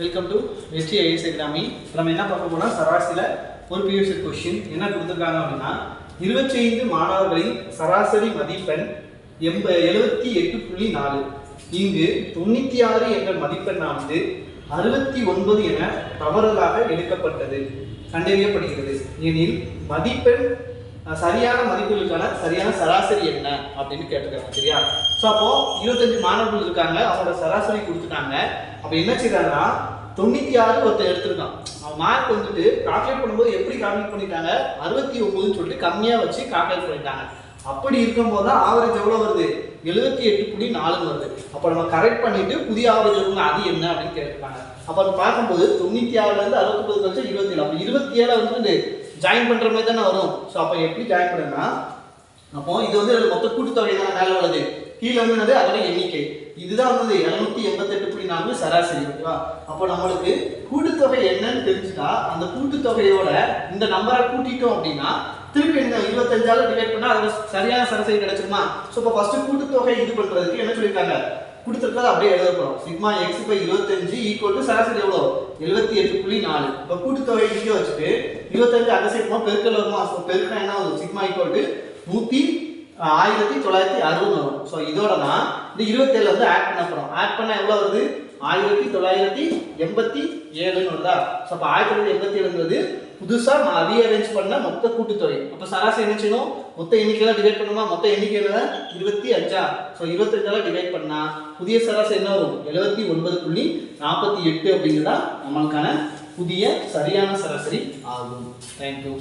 Welcome to Vetri IAS எக்ஸாமி நம்ம என்ன பார்க்க போனால் சராசரியில் ஒரு பியூசி கொஷின் என்ன கொடுத்துருக்காங்க அப்படின்னா இருபத்தைந்து மாணவர்களின் சராசரி மதிப்பெண் எண்ப எழுபத்தி எட்டு புள்ளி நாலு. இங்கு தொண்ணூற்றி ஆறு என்ற மதிப்பெண்ணானது அறுபத்தி ஒன்பது என தவறுதலாக எடுக்கப்பட்டது. கண்டறியப்படுகிறது. எனில் மதிப்பெண் சரியான மதிப்புகளுக்கான சரியான சராசரி என்ன அப்படின்னு கேட்டுக்கிறாங்க சரியா? ஸோ அப்போது இருபத்தஞ்சு மாணவர்கள் இருக்காங்க. அவங்களோட சராசரி கொடுத்துட்டாங்க. அப்போ என்ன செய்யறாங்கன்னா தொண்ணூற்றி ஆறு ஒருத்தன் எடுத்திருக்கான். அவன் மார்க் வந்துட்டு கால்குலேட் பண்ணும்போது எப்படி கால்குலேட் பண்ணிட்டாங்க? அறுபத்தி ஒம்பதுன்னு சொல்லிட்டு கம்மியாக வச்சு கால்குலேட் பண்ணிட்டாங்க. அப்படி இருக்கும்போது தான் ஆவரேஜ் எவ்வளோ வருது? எழுபத்தி எட்டு புள்ளி நாலு வருது. அப்போ நம்ம கரெக்ட் பண்ணிட்டு புதிய ஆவரேஜ் வருங்க அது என்ன அப்படின்னு கேட்டிருக்காங்க. அப்போ அது பார்க்கும்போது தொண்ணூற்றி ஆறுலேருந்து அறுபத்தொம்பது வருஷம் இருபத்தி ஏழு அப்போ இருபத்தி ஏழை வந்துட்டு ஜாயின் பண்ணுற மாதிரி தானே வரும். ஸோ அப்போ எப்படி ஜாயின் பண்ணுன்னா அப்போ இது வந்து மொத்த கூட்டுத்தொகை தானே மேலே உள்ளது கீழே வந்து என்னது அதோட எண்ணிக்கை. இதுதான் வந்து எழுநூத்தி எண்பத்தெட்டு புள்ளி நான்கு சராசரி ஓகேவா அப்போ நம்மளுக்கு கூட்டுத்தொகை என்னன்னு தெரிஞ்சுட்டா அந்த கூட்டுத்தொகையோட இந்த நம்பரை கூட்டிட்டோம் அப்படின்னா திருப்பி இந்த இருபத்தஞ்சால டிவைட் பண்ணா அது சரியான சராசரி கிடைச்சிருமா? ஸோ இப்போ ஃபர்ஸ்ட் கூட்டுத்தொகை இது பண்றதுக்கு என்ன சொல்லியிருக்காங்க? கொடுத்துருக்கறது அப்படியே எழுத போறோம். சிக்மா எக்ஸ் பை இருபத்தஞ்சு ஈக்குவல் டு சராசரி எவ்வளோ? எழுபத்தி எட்டு புள்ளி நாலு. இப்போ கூட்டுத்தொகை இங்கே வச்சுட்டு இருபத்தஞ்சு அந்த சைடுமா பெருக்கல் வருமா? ஸோ பெருக்கினா என்ன வரும் சிக்மா ஈக்குவல் டு நூற்றி ஆயிரத்தி தொள்ளாயிரத்தி அறுபது வரும். ஸோ இதோட தான் இந்த இருபத்தேழு வந்து ஆட் பண்ண போகிறோம் ஆட் பண்ண எவ்வளோ வருது? ஆயிரத்தி தொள்ளாயிரத்தி எண்பத்தி ஏழுன்னு வருதா? ஸோ அப்போ ஆயிரத்தி தொள்ளாயிரத்தி எண்பத்தி ஏழுங்கிறது புதுசாக நான் ரீஅரேஞ்ச் பண்ண மொத்த கூட்டுத்தொகை. அப்போ சராசரி என்ன செய்யணும்? மொத்த எண்ணிக்கையில டிவைட் பண்ணுமா மொத்த எண்ணிக்கையில இருபத்தி அஞ்சா? ஸோ இருபத்தஞ்சால டிவைட் பண்ணா புதிய சராசரி என்ன வரும்? எழுபத்தி ஒன்பது புள்ளி நாற்பத்தி எட்டு அப்படிங்கிறதா நம்மளுக்கான புதிய சரியான சராசரி ஆகும். தேங்க்யூ